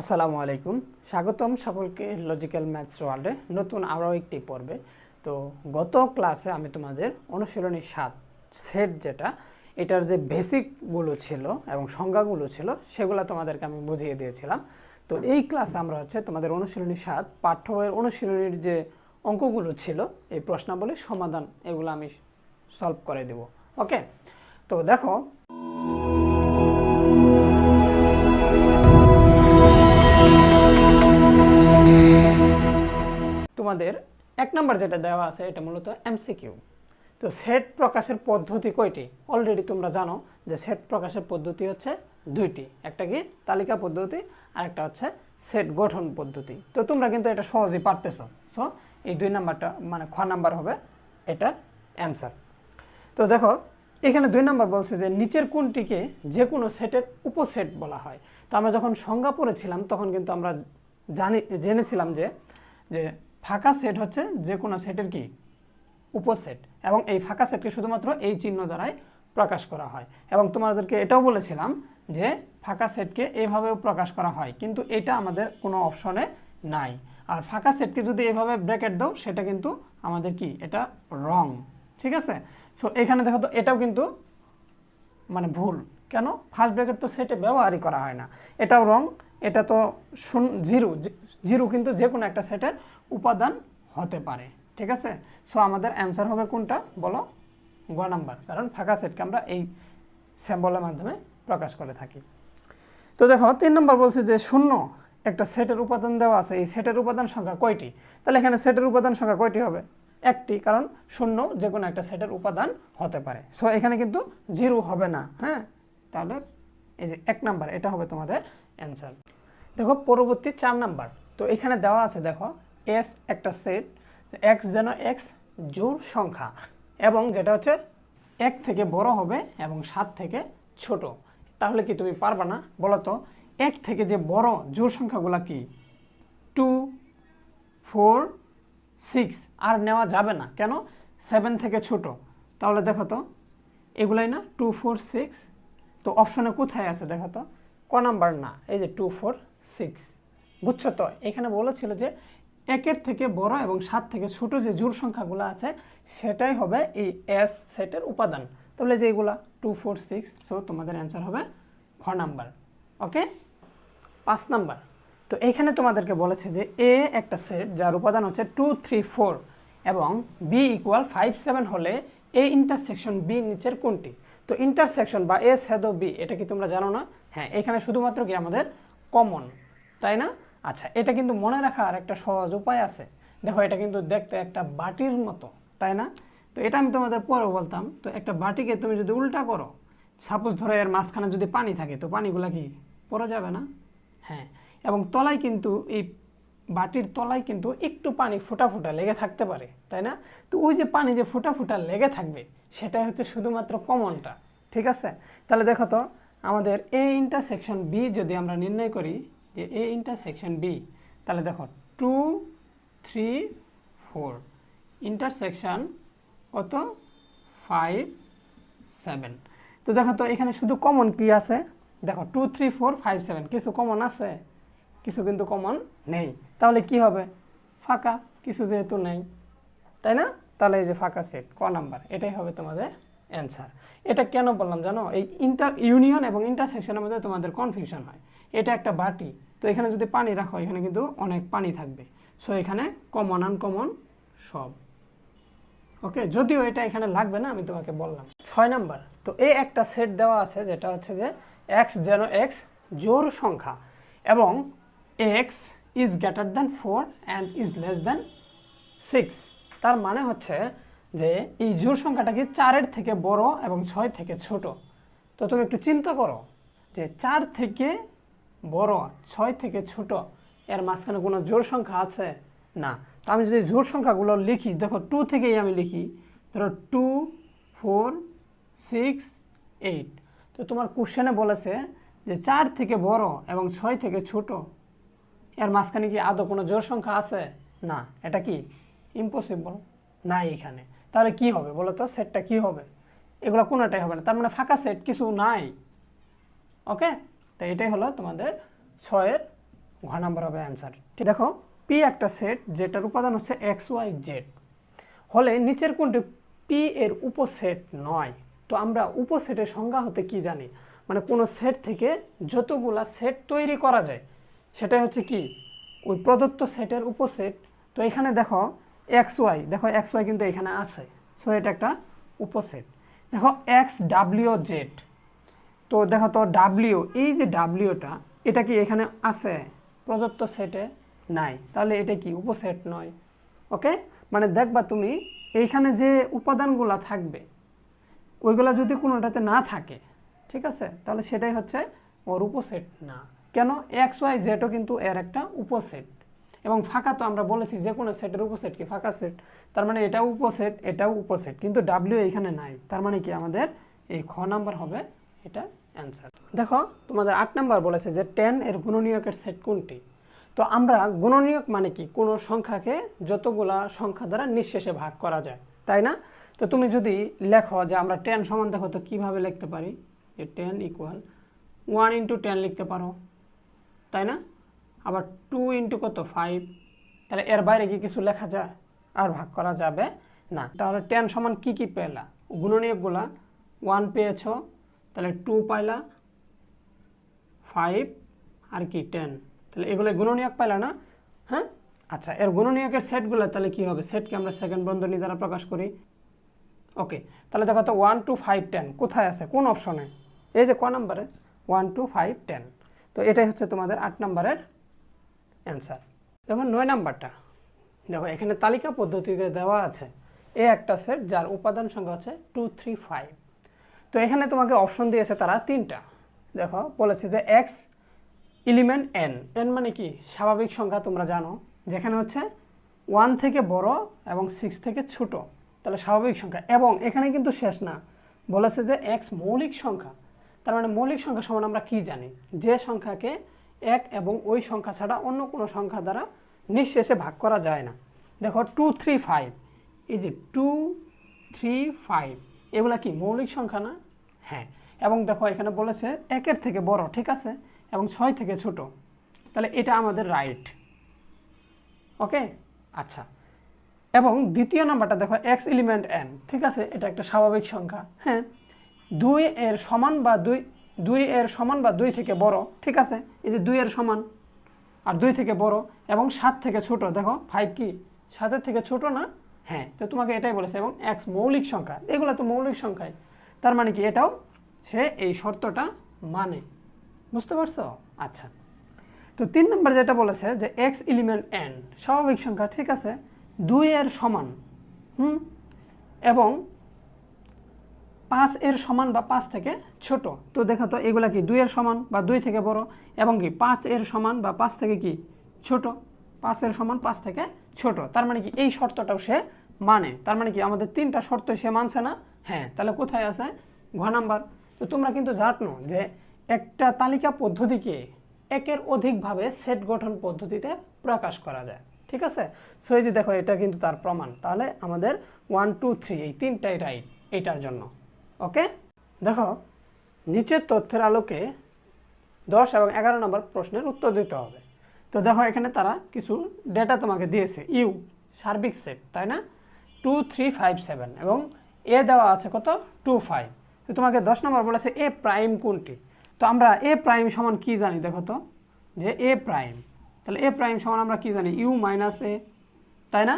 আসসালামু আলাইকুম। স্বাগতম সকলকে লজিক্যাল ম্যাথস ওয়ার্ল্ডে নতুন আরও একটি পর্বে। তো গত ক্লাসে আমি তোমাদের অনুশীলনী সাত সেট যেটা, এটার যে বেসিকগুলো ছিল এবং সংজ্ঞাগুলো ছিল, সেগুলো তোমাদেরকে আমি বুঝিয়ে দিয়েছিলাম। তো এই ক্লাসে আমরা হচ্ছে তোমাদের অনুশীলনী সাত, পাঠ্য বইয়ের অনুশীলনীর যে অঙ্কগুলো ছিল, এই প্রশ্নাবলীর সমাধান এগুলো আমি সলভ করে দেব। ওকে তো দেখো তোমাদের এক নাম্বার যেটা দেওয়া আছে এটা মূলত এমসিকিউ তো সেট প্রকাশের পদ্ধতি কয়টি? অলরেডি তোমরা জানো যে সেট প্রকাশের পদ্ধতি হচ্ছে দুইটি। একটা কি? তালিকা পদ্ধতি আর একটা হচ্ছে সেট গঠন পদ্ধতি। তো তোমরা কিন্তু এটা সহজেই পারতেছো। সো এই দুই নাম্বারটা মানে খ নাম্বার হবে এটা অ্যান্সার তো দেখো, এখানে দুই নাম্বার বলছে যে নিচের কোনটিকে যে কোনো সেটের উপসেট বলা হয়। তো আমরা যখন সংজ্ঞা পড়েছিলাম, তখন কিন্তু আমরা জানি, জেনেছিলাম যে যে ফাঁকা সেট হচ্ছে যে কোনো সেটের কি? উপসেট এবং এই ফাঁকা সেটকে শুধুমাত্র এই চিহ্ন দ্বারাই প্রকাশ করা হয়। এবং তোমাদেরকে এটাও বলেছিলাম যে ফাঁকা সেটকে এভাবেও প্রকাশ করা হয়। কিন্তু এটা আমাদের কোনো অপশনে নাই। আর ফাঁকা সেটকে যদি এভাবে ব্র্যাকেট দাও, সেটা কিন্তু আমাদের কি? এটা রং ঠিক আছে? সো এখানে দেখো তো, এটাও কিন্তু মানে ভুল। কেন? ফার্স্ট ব্র্যাকেট তো সেটে ব্যবহারই করা হয় না। এটাও রং এটা তো শূন্য জিরো জিরো কিন্তু যে কোনো একটা সেটের উপাদান হতে পারে, ঠিক আছে? সো আমাদের অ্যান্সার হবে কোনটা? বলো, গ নাম্বার। কারণ ফাঁকা সেটকে আমরা এই স্যাম্বলের মাধ্যমে প্রকাশ করে থাকি। তো দেখো, তিন নম্বর বলছে যে শূন্য, একটা সেটের উপাদান দেওয়া আছে। এই সেটের উপাদান সংখ্যা কয়টি? তাহলে এখানে সেটের উপাদান সংখ্যা কয়টি হবে? একটি, কারণ শূন্য যে কোনো একটা সেটের উপাদান হতে পারে। সো এখানে কিন্তু জিরো হবে না হ্যাঁ? তাহলে এই যে এক নাম্বার, এটা হবে তোমাদের অ্যান্সার দেখো, পরবর্তী চার নাম্বার। তো এখানে দেওয়া আছে, দেখো এস একটা সেট এক্স যেন এক্স জোর সংখ্যা এবং যেটা হচ্ছে এক থেকে বড় হবে এবং সাত থেকে ছোট। তাহলে কি তুমি পারবা না? বলো তো, এক থেকে যে বড় জোর সংখ্যাগুলো কি? টু ফোর সিক্স আর নেওয়া যাবে না। কেন? সেভেন থেকে ছোট। তাহলে দেখো তো, এগুলাই না টু ফোর সিক্স তো অপশনে কোথায় আছে দেখো তো? ক নাম্বার না, এই যে টু ফোর সিক্স বুঝছ তো? এখানে বলেছিল যে একের থেকে বড় এবং সাত থেকে ছোট যে জোর সংখ্যাগুলো আছে, সেটাই হবে এই এস সেটের উপাদান। তাহলে যে এইগুলা টু ফোর সিক্স সো তোমাদের অ্যান্সার হবে খ নাম্বার। ওকে পাঁচ নাম্বার। তো এখানে তোমাদেরকে বলেছে যে এ একটা সেট যার উপাদান হচ্ছে টু থ্রি ফোর এবং বি ইকুয়াল ফাইভ সেভেন হলে এ ইন্টারসেকশন বি নিচের কোনটি? তো ইন্টারসেকশন বা এ সেদো বি এটা কি তোমরা জানো না? হ্যাঁ এখানে শুধুমাত্র কি আমাদের কমন তাই না? আচ্ছা এটা কিন্তু মনে রাখার একটা সহজ উপায় আছে। দেখো, এটা কিন্তু দেখতে একটা বাটির মতো, তাই না? তো এটা আমি তোমাদের পরেও বলতাম, তো একটা বাটিকে তুমি যদি উল্টা করো সাপোজ ধরো এর মাঝখানে যদি পানি থাকে, তো পানিগুলা কি পড়ে যাবে না? হ্যাঁ এবং তলায় কিন্তু এই বাটির তলায় কিন্তু একটু পানি ফোটা ফোটা লেগে থাকতে পারে, তাই না? তো ওই যে পানি যে ফোটা ফোটা লেগে থাকবে, সেটাই হচ্ছে শুধুমাত্র কমনটা ঠিক আছে? তাহলে দেখো তো, আমাদের এ ইন্টারসেকশন বি যদি আমরা নির্ণয় করি যে এ ইন্টারসেকশন বি তাহলে দেখো টু থ্রি ফোর ইন্টারসেকশন কত? ফাইভ সেভেন তো দেখো তো এখানে শুধু কমন কি আছে? দেখো two three four five seven কিছু কমন আছে, কিছু কিন্তু কমন নেই। তাহলে কি হবে? ফাঁকা, কিছু যেহেতু নেই। তাই না? তাহলে এই যে ফাঁকা সেট ক নাম্বার এটাই হবে তোমাদের অ্যান্সার এটা কেন বললাম জানো? এই ইন্টার ইউনিয়ন এবং ইন্টারসেকশনের মধ্যে তোমাদের কনফিউশন হয়। এটা একটা বাটি। তো এখানে যদি পানি রাখো, এখানে কিন্তু অনেক পানি থাকবে। সো এখানে কমন আনকমন সব। ওকে যদিও এটা এখানে লাগবে না, আমি তোমাকে বললাম। ছয় নাম্বার। তো এই একটা সেট দেওয়া আছে, যেটা হচ্ছে যে এক্স যেন এক্স জোর সংখ্যা এবং X is greater than four and is less than six তার মানে হচ্ছে যে এই জোর সংখ্যাটা কি চারের থেকে বড় এবং ছয় থেকে ছোট। তো তুমি একটু চিন্তা করো যে চার থেকে বড়, ছয় থেকে ছোট, এর মাঝখানে কোনো জোর সংখ্যা আছে? না। তো আমি যদি জোর সংখ্যাগুলো লিখি, দেখো টু থেকেই আমি লিখি, ধরো টু ফোর সিক্স এইট তো তোমার কোশ্চেনে বলেছে যে চার থেকে বড় এবং ছয় থেকে ছোট, এর মাঝখানে কি আদৌ কোনো জোর সংখ্যা আছে? না। এটা কি? ইম্পসিবল নাই এখানে। তাহলে কি হবে বলো তো? সেটটা কি হবে? এগুলো কোনোটাই হবে না। তার মানে ফাঁকা সেট কিছু নাই। ওকে তো এটাই হলো তোমাদের ছয়ের ঘ নাম্বার হবে অ্যান্সার দেখো পি একটা সেট যেটার উপাদান হচ্ছে এক্স ওয়াই জেড হলে নিচের কোনটি? পি এর উপসেট নয়। তো আমরা উপসেটের সংজ্ঞা হতে কি জানি? মানে কোনো সেট থেকে যতগুলা সেট তৈরি করা যায়, সেটাই হচ্ছে কি? ওই প্রদত্ত সেটের উপসেট। তো এখানে দেখো এক্স ওয়াই দেখো এক্স ওয়াই কিন্তু এখানে আছে। সো এটা একটা উপসেট। দেখো এক্স ডাব্লিউ জেড তো দেখো তো ডাব্লিউ এই যে ডাব্লিউটা এটা কি এখানে আছে? প্রদত্ত সেটে নাই। তাহলে এটা কি? উপসেট নয়। ওকে মানে দেখবা তুমি, এইখানে যে উপাদানগুলো থাকবে, ওইগুলা যদি কোনোটাতে না থাকে, ঠিক আছে? তাহলে সেটাই হচ্ছে ওর উপসেট না। কেন? এক্স ওয়াই জেডও কিন্তু এর একটা উপসেট। এবং ফাঁকা তো আমরা বলেছি যে কোনো সেটের উপসেট কি? ফাঁকা সেট তার মানে এটাও উপসেট এটাও উপসেট। কিন্তু ডাব্লিউ এখানে নাই। তার মানে কি আমাদের এই খ নাম্বার হবে এটা অ্যান্সার দেখো, তোমাদের আট নাম্বার বলেছে যে টেন এর গুণনীয়কের সেট কোনটি? তো আমরা গুণনীয়ক মানে কি? কোনো সংখ্যাকে যতগুলা সংখ্যা দ্বারা নিঃশেষে ভাগ করা যায়, তাই না? তো তুমি যদি লেখো যে আমরা টেন সমান দেখো, তো কীভাবে লিখতে পারি? যে ten equal one into ten লিখতে পারো, তাই না? আবার টু ইন্টু কত? ফাইভ তাহলে এর বাইরে কি কিছু লেখা যায়? আর ভাগ করা যাবে না। তাহলে টেন সমান কি কি পেলা? গুণনীয়কগুলা ওয়ান পেয়েছ তাহলে টু পাইলা ফাইভ আর কি টেন তাহলে এগুলো গুণনীয়ক পাইলা না? হ্যাঁ? আচ্ছা এর গুণনীয়কের সেটগুলো তাহলে কি হবে? সেটকে আমরা সেকেন্ড বন্ধনী দ্বারা প্রকাশ করি। ওকে তাহলে দেখো তো ওয়ান টু ফাইভ টেন কোথায় আছে? কোন অপশনে এই যে ক নাম্বারে? ওয়ান টু ফাইভ টেন তো এটাই হচ্ছে তোমাদের আট নাম্বারের অ্যান্সার দেখো নয় নাম্বারটা। দেখো, এখানে তালিকা পদ্ধতিতে দেওয়া আছে। এ একটা সেট যার উপাদান সংখ্যা হচ্ছে টু থ্রি ফাইভ তো এখানে তোমাকে অপশন দিয়েছে তারা তিনটা। দেখো, বলেছে যে এক্স এলিমেন্ট এন এন মানে কি? স্বাভাবিক সংখ্যা তোমরা জানো, যেখানে হচ্ছে ওয়ান থেকে বড় এবং সিক্স থেকে ছোট। তাহলে স্বাভাবিক সংখ্যা। এবং এখানে কিন্তু শেষ না। বলেছে যে এক্স মৌলিক সংখ্যা। তার মানে মৌলিক সংখ্যা সমান আমরা কি জানি? যে সংখ্যাকে এক এবং ওই সংখ্যা ছাড়া অন্য কোনো সংখ্যা দ্বারা নিঃশেষে ভাগ করা যায় না। দেখো টু থ্রি ফাইভ এই যে টু থ্রি ফাইভ এগুলা কি মৌলিক সংখ্যা না? হ্যাঁ। এবং দেখো এখানে বলেছে একের থেকে বড়, ঠিক আছে? এবং ছয় থেকে ছোট। তাহলে এটা আমাদের রাইট ওকে? আচ্ছা। এবং দ্বিতীয় নাম্বারটা দেখো এক্স এলিমেন্ট এন ঠিক আছে? এটা একটা স্বাভাবিক সংখ্যা। হ্যাঁ। দুই এর সমান বা দুই দুই এর সমান বা দুই থেকে বড়, ঠিক আছে? এই যে দুই এর সমান আর দুই থেকে বড় এবং সাত থেকে ছোট, দেখো ফাইভ কি? সাতের থেকে ছোট না? হ্যাঁ। তো তোমাকে এটাই বলেছে এবং এক্স মৌলিক সংখ্যা, এগুলো তো মৌলিক সংখ্যাই। তার মানে কি এটাও সে এই শর্তটা মানে। বুঝতে পারছ? আচ্ছা। তো তিন নম্বর যেটা বলেছে যে এক্স এলিমেন্ট এন স্বাভাবিক সংখ্যা, ঠিক আছে? দুই এর সমান, হুম? এবং পাঁচ এর সমান বা পাঁচ থেকে ছোট। তো দেখো তো, এগুলা কি দুই এর সমান বা দুই থেকে বড়? এবং কি পাঁচ এর সমান বা পাঁচ থেকে কি ছোট? পাঁচ এর সমান, পাঁচ থেকে ছোট। তার মানে কি এই শর্তটাও সে মানে। তার মানে কি আমাদের তিনটা শর্ত সে মানছে না? হ্যাঁ তাহলে কোথায় আছে? ঘ নাম্বার। তো তোমরা কিন্তু জানো যে একটা তালিকা পদ্ধতিকে একের অধিকভাবে সেট গঠন পদ্ধতিতে প্রকাশ করা যায়। ঠিক আছে? সো এই যে দেখো, এটা কিন্তু তার প্রমাণ। তাহলে আমাদের ওয়ান টু থ্রি এই তিনটাই রাইট এইটার জন্য। ওকে? দেখো, নিচের তথ্যের আলোকে দশ এবং এগারো নম্বর প্রশ্নের উত্তর দিতে হবে। তো দেখো, এখানে তারা কিছু ডেটা তোমাকে দিয়েছে। ইউ সার্বিক সেট তাই না? টু থ্রি ফাইভ সেভেন এবং এ দেওয়া আছে কত? টু ফাইভ তো তোমাকে দশ নম্বর বলেছে এ প্রাইম কোনটি? তো আমরা এ প্রাইম সমান কি জানি দেখো তো? যে এ প্রাইম তাহলে এ প্রাইম সমান আমরা কি জানি? ইউ মাইনাস এ তাই না?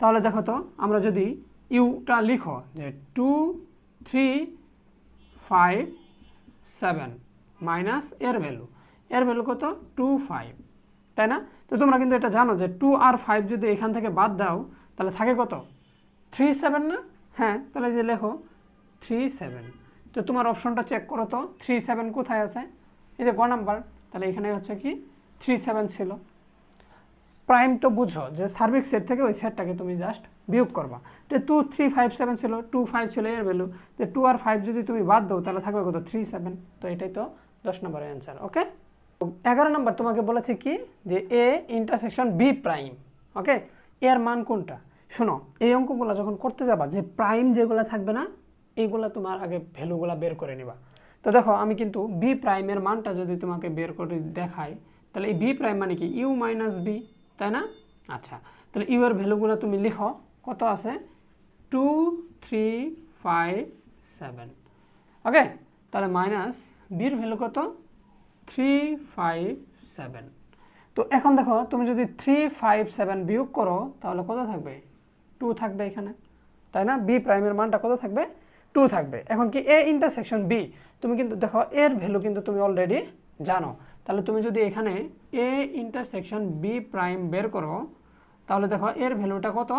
তাহলে দেখো তো, আমরা যদি ইউটা লিখো যে two three five seven minus এর ভ্যালু এর ভ্যালু কত? টু ফাইভ তাই না? তো তোমরা কিন্তু এটা জানো যে টু আর ফাইভ যদি এখান থেকে বাদ দাও, তাহলে থাকে কত? থ্রি সেভেন না? হ্যাঁ তাহলে যে লেখো থ্রি সেভেন তো তোমার অপশনটা চেক করো তো থ্রি সেভেন কোথায় আছে? এই যে গ নাম্বার, তাহলে এখানে হচ্ছে কি? থ্রি সেভেন ছিল। প্রাইম তো বুঝো যে সার্বিক সেট থেকে ওই সেটটাকে তুমি জাস্ট বিয়োগ করবা। যে টু থ্রি ফাইভ সেভেন ছিল টু ফাইভ ছিল, এর ভ্যালু যে টু আর ফাইভ যদি তুমি বাদ দাও, তাহলে থাকবে কত? থ্রি সেভেন তো এটাই তো দশ নম্বরের অ্যান্সার ওকে এগারো নম্বর, তোমাকে বলেছে কি? যে A intersection B prime okay এর মান কোনটা? শোনো, এই অঙ্কগুলো যখন করতে যাবা, যে প্রাইম যেগুলো থাকবে না এইগুলো তোমার আগে ভ্যালুগুলো বের করে নিবা। তো দেখো, আমি কিন্তু বি প্রাইমের মানটা যদি তোমাকে বের করে দেখাই, তাহলে এই বি প্রাইম মানে কি? ইউ মাইনাস বি তাই না? আচ্ছা তাহলে ইউ এর ভ্যালুগুলো তুমি লিখো, কত আছে? Two three five seven okay তাহলে মাইনাস বির ভ্যালু কত? থ্রি ফাইভ সেভেন তো এখন দেখো, তুমি যদি থ্রি ফাইভ সেভেন বিয়োগ করো, তাহলে কত থাকবে? টু থাকবে এখানে। তাই না? বি প্রাইমের মানটা কত থাকবে? টু থাকবে। এখন কি এ ইন্টারসেকশন বি তুমি কিন্তু দেখো, এর ভ্যালু কিন্তু তুমি অলরেডি জানো। তাহলে তুমি যদি এখানে এ ইন্টারসেকশন বি প্রাইম বের করো, তাহলে দেখো, এর ভ্যালুটা কত?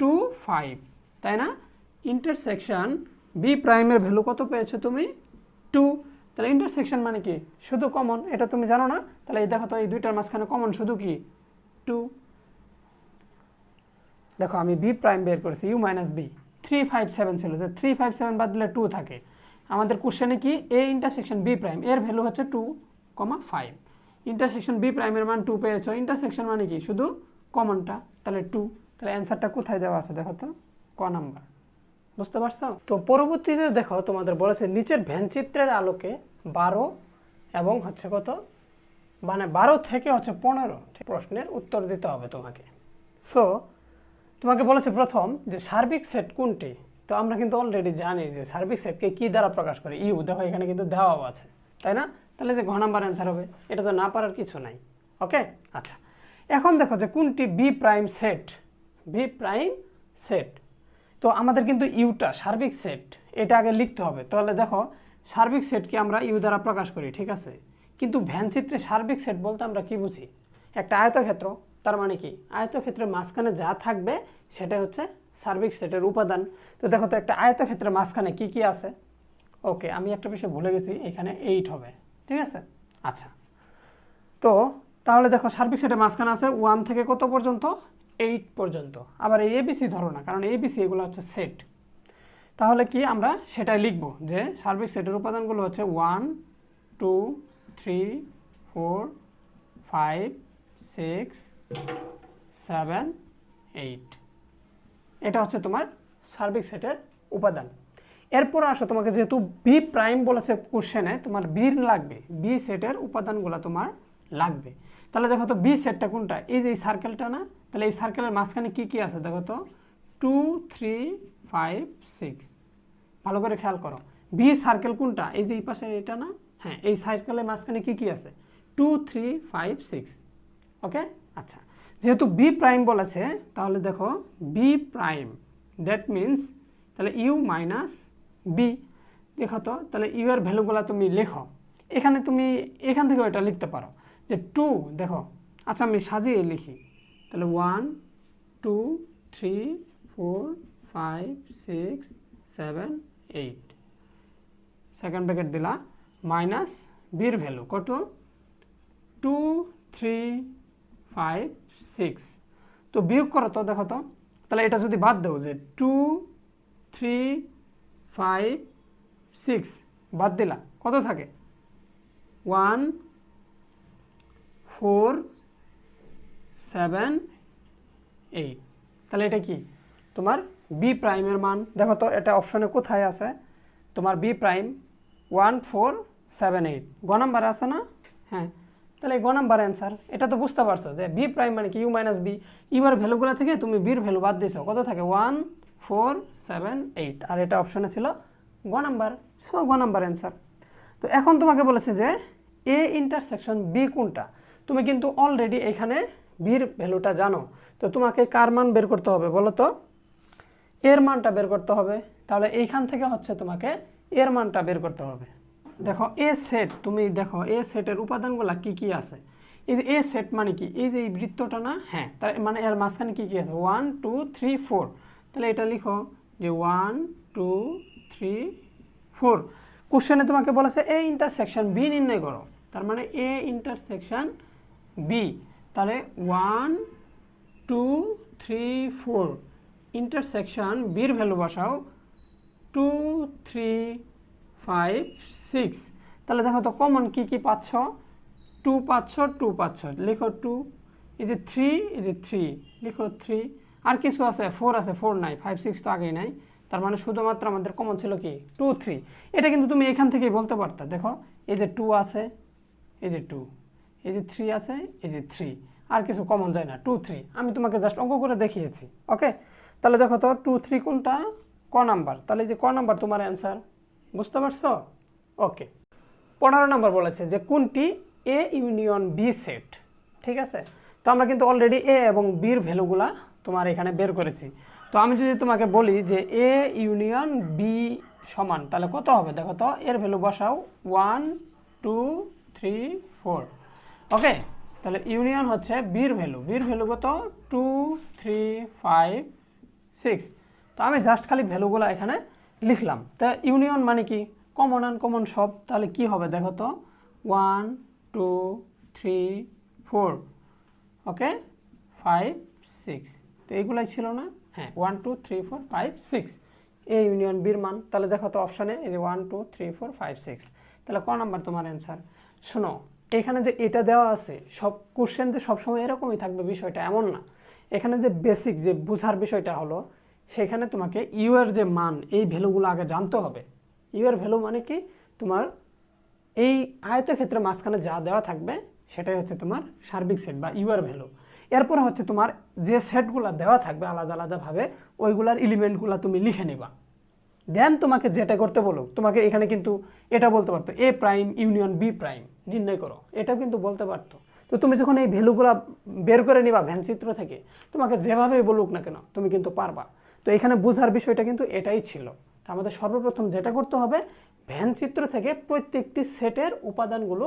টু ফাইভ তাই না? ইন্টারসেকশন বি প্রাইমের ভ্যালু কত পেয়েছ তুমি? টু তাহলে ইন্টারসেকশন মানে কি? শুধু কমন এটা তুমি জানো না? তাহলে এই দেখো তো, এই দুইটার মাঝখানে কমন শুধু কি? টু দেখো, আমি বি প্রাইম বের করেছি U minus B three five seven ছিল যে থ্রি ফাইভ সেভেন বাদ দিলে টু থাকে। আমাদের কোশ্চেনে কি? এ ইন্টারসেকশন বি প্রাইম এর ভ্যালু হচ্ছে two comma five intersection B প্রাইমের মান টু পেয়েছ ইন্টারসেকশন মানে কি? শুধু কমনটা তাহলে টু তাহলে অ্যান্সারটা কোথায় দেওয়া আছে দেখো তো? ক নাম্বার বুঝতে পারছ? তো পরবর্তীতে দেখো, তোমাদের বলেছে নিচের ভ্যান চিত্রের আলোকে বারো এবং হচ্ছে কত? মানে বারো থেকে হচ্ছে পনেরো প্রশ্নের উত্তর দিতে হবে তোমাকে। সো তোমাকে বলেছে প্রথম যে সার্বিক সেট কোনটি? তো আমরা কিন্তু অলরেডি জানি যে সার্বিক সেটকে কি দ্বারা প্রকাশ করে? ইউ, দেখো এখানে কিন্তু দেওয়াও আছে, তাই না? তাহলে যে ঘ নাম্বার অ্যান্সার হবে, এটা তো না পারার কিছু নাই ওকে আচ্ছা এখন দেখো যে কোনটি B prime set? B prime set. তো আমাদের কিন্তু ইউটা সার্বিক সেট এটা আগে লিখতে হবে। তাহলে দেখো, সার্বিক সেটকে আমরা ইউ দ্বারা প্রকাশ করি, ঠিক আছে? কিন্তু ভ্যান চিত্রে সার্বিক সেট বলতে আমরা কি বুঝি? একটা আয়তক্ষেত্র, তার মানে কি? আয়তক্ষেত্রের মাঝখানে যা থাকবে সেটা হচ্ছে সার্বিক সেটের উপাদান। তো দেখো তো, একটা আয়তক্ষেত্রের মাঝখানে কি কি আছে? ওকে, আমি একটা বিষয় ভুলে গেছি, এখানে এইট হবে, ঠিক আছে? আচ্ছা। তো, তাহলে দেখো, সার্বিক সেটের মাঝখানে আছে ওয়ান থেকে কত পর্যন্ত? এইট পর্যন্ত। আবার এই এবিসি ধরো না, কারণ এবিসি এগুলো হচ্ছে সেট তাহলে কি আমরা সেটাই লিখব যে সার্বিক সেটের উপাদানগুলো হচ্ছে one two three four five six seven eight এটা হচ্ছে তোমার সার্বিক সেটের উপাদান। এরপর আসো, তোমাকে যেহেতু বি প্রাইম বলেছে কোশ্চেনে তোমার বির লাগবে। বি সেটের উপাদানগুলো তোমার লাগবে। তাহলে দেখো তো বি সেটটা কোনটা? এই যে সার্কেলটা না তাহলে এই সার্কেলের মাঝখানে কি কি আছে দেখো তো? টু থ্রি ফাইভ সিক্স ভালো করে খেয়াল করো। বি সার্কেল কোনটা? এই যে এই পাশে এটা না? হ্যাঁ এই সার্কেলের মাঝখানে কি কি আছে? Two three five six okay আচ্ছা। যেহেতু বি প্রাইম বলেছে, তাহলে দেখো বি প্রাইম দ্যাট মিন্স তাহলে ইউ মাইনাস বি দেখো তো, তাহলে ইউ এর ভ্যালুগুলো তুমি লেখো। এখানে তুমি, এখান থেকে এটা লিখতে পারো। যে টু দেখো আচ্ছা আমি সাজিয়ে লিখি। তাহলে one two three four five six seven eight second bracket দিলা মাইনাস বির ভ্যালু কত? টু থ্রি ফাইভ সিক্স তো বিয়োগ করো তো, দেখো তো। তাহলে এটা যদি বাদ দেও যে টু থ্রি ফাইভ সিক্স বাদ দিলা। কত থাকে? ওয়ান ফোর সেভেন এইট তাহলে এটা কি? তোমার বি প্রাইমের মান। দেখো তো, এটা অপশনে কোথায় আছে? তোমার B prime one four seven eight গ নাম্বার আছে না? হ্যাঁ। তাহলে গ নাম্বার অ্যান্সার এটা তো বুঝতে পারছ যে বি প্রাইম মানে কি? ইউ মাইনাস বি ইউর ভ্যালুগুলো থেকে তুমি বির ভ্যালু বাদ দিছো। কত থাকে? ওয়ান ফোর সেভেন এইট আর এটা অপশনে ছিল গ নাম্বার সো গ নাম্বার অ্যান্সার তো এখন তোমাকে বলেছে যে এ ইন্টারসেকশন বি কোনটা? তুমি কিন্তু অলরেডি এখানে বির ভ্যালুটা জানো। তো তোমাকে কার মান বের করতে হবে বলো তো? এর মানটা বের করতে হবে। তাহলে এইখান থেকে হচ্ছে তোমাকে এর মানটা বের করতে হবে। দেখো, এ সেট, তুমি দেখো, এ সেটের উপাদানগুলো কি কি আছে? এই যে এ সেট মানে কি? এই যে এই বৃত্তটা না হ্যাঁ তার মানে এর মাঝখানে কি কি আছে? One, two, three, four. তাহলে এটা লিখো যে ওয়ান, টু, থ্রি, ফোর। কোশ্চেনে তোমাকে বলেছে এ ইন্টারসেকশন বি নির্ণয় করো। তার মানে এ ইন্টারসেকশন বি। তাহলে one two three four intersection বির ভ্যালু বসাও। টু থ্রি ফাইভ সিক্স তাহলে দেখো তো কমন কী কী পাচ্ছ? টু পাচ্ছ টু পাচ্ছ। লিখো টু এই যে থ্রি এই যে থ্রি লিখো থ্রি আর কিছু আছে? ফোর আছে ফোর নাই। ফাইভ সিক্স তো আগেই নাই। তার মানে শুধুমাত্র আমাদের কমন ছিল কি? টু থ্রি এটা কিন্তু তুমি এখান থেকেই বলতে পারতা। দেখো, এই যে টু আছে, এই যে টু এই যে থ্রি আছে, এই যে থ্রি আর কিছু কমন যায় না টু থ্রি আমি তোমাকে জাস্ট অঙ্ক করে দেখিয়েছি ওকে তাহলে দেখো তো টু থ্রি কোনটা? ক নাম্বার তাহলে যে ক নাম্বার তোমার অ্যান্সার বুঝতে পারছ? ওকে পনেরো নম্বর বলেছে যে কোনটি? এ ইউনিয়ন বি সেট ঠিক আছে? তো আমরা কিন্তু অলরেডি এ এবং বির ভ্যালুগুলা তোমার এখানে বের করেছি। তো আমি যদি তোমাকে বলি যে এ ইউনিয়ন বি সমান, তাহলে কত হবে? দেখো তো, এর ভ্যালু বসাও। One two three four okay তাহলে ইউনিয়ন হচ্ছে বির ভ্যালু বির ভ্যালু কত? টু থ্রি ফাইভ সিক্স তো আমি জাস্ট খালি ভ্যালুগুলো এখানে লিখলাম। তা ইউনিয়ন মানে কি? কমন আন কমন সব। তাহলে কি হবে দেখো তো? One two three four okay five six তো এইগুলাই ছিল না? হ্যাঁ one two three four five six A union বির মান। তাহলে দেখো তো অপশানে এই যে one two three four five six তাহলে ক নাম্বার তোমার অ্যান্সার শোনো এখানে যে এটা দেওয়া আছে, সব কোশ্চেন যে সবসময় এরকমই থাকবে বিষয়টা এমন না। এখানে যে বেসিক যে বোঝার বিষয়টা হলো, সেখানে তোমাকে ইউ যে মান, এই ভ্যালুগুলো আগে জানতে হবে। ইউ ভ্যালু মানে কি? তোমার এই আয়তক্ষেত্রে মাঝখানে যা দেওয়া থাকবে, সেটাই হচ্ছে তোমার সার্বিক সেট বা ইউআর ভ্যালু। এরপরে হচ্ছে তোমার যে সেটগুলো দেওয়া থাকবে আলাদা আলাদাভাবে ওইগুলার এলিমেন্টগুলো তুমি লিখে নিবা। দেন তোমাকে যেটা করতে বলো, তোমাকে এখানে কিন্তু এটা বলতে পারতো A prime union B prime নির্ণয় করো। এটাও কিন্তু বলতে পারতো। তো তুমি যখন এই ভ্যালুগুলো বের করে নিবা ভ্যানচিত্র থেকে, তোমাকে যেভাবেই বলুক না কেন, তুমি কিন্তু পারবা। তো এখানে বোঝার বিষয়টা কিন্তু এটাই ছিল। আমাদের সর্বপ্রথম যেটা করতে হবে ভ্যানচিত্র থেকে প্রত্যেকটি সেটের উপাদানগুলো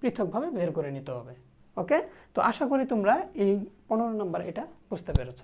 পৃথকভাবে বের করে নিতে হবে। ওকে তো আশা করি তোমরা এই পনেরো নম্বর এটা বুঝতে পেরেছ।